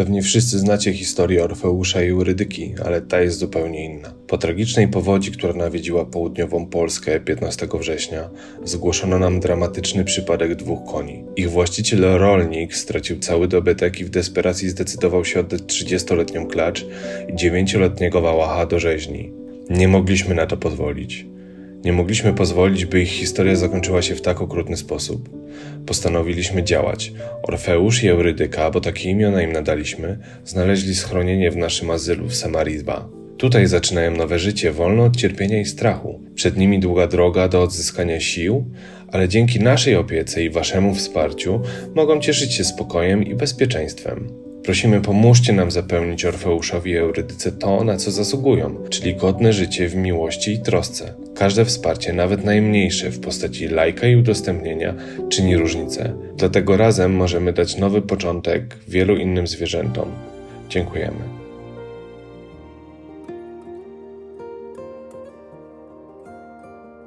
Pewnie wszyscy znacie historię Orfeusza i Eurydyki, ale ta jest zupełnie inna. Po tragicznej powodzi, która nawiedziła południową Polskę 15 września, zgłoszono nam dramatyczny przypadek dwóch koni. Ich właściciel rolnik stracił cały dobytek i w desperacji zdecydował się oddać 30-letnią klacz i 9-letniego wałacha do rzeźni. Nie mogliśmy na to pozwolić. Nie mogliśmy pozwolić, by ich historia zakończyła się w tak okrutny sposób. Postanowiliśmy działać. Orfeusz i Eurydyka, bo takie imiona im nadaliśmy, znaleźli schronienie w naszym azylu w Samarii 2. Tutaj zaczynają nowe życie, wolne od cierpienia i strachu. Przed nimi długa droga do odzyskania sił, ale dzięki naszej opiece i waszemu wsparciu mogą cieszyć się spokojem i bezpieczeństwem. Prosimy, pomóżcie nam zapełnić Orfeuszowi i Eurydyce to, na co zasługują, czyli godne życie w miłości i trosce. Każde wsparcie, nawet najmniejsze, w postaci lajka i udostępnienia, czyni różnicę. Dlatego razem możemy dać nowy początek wielu innym zwierzętom. Dziękujemy.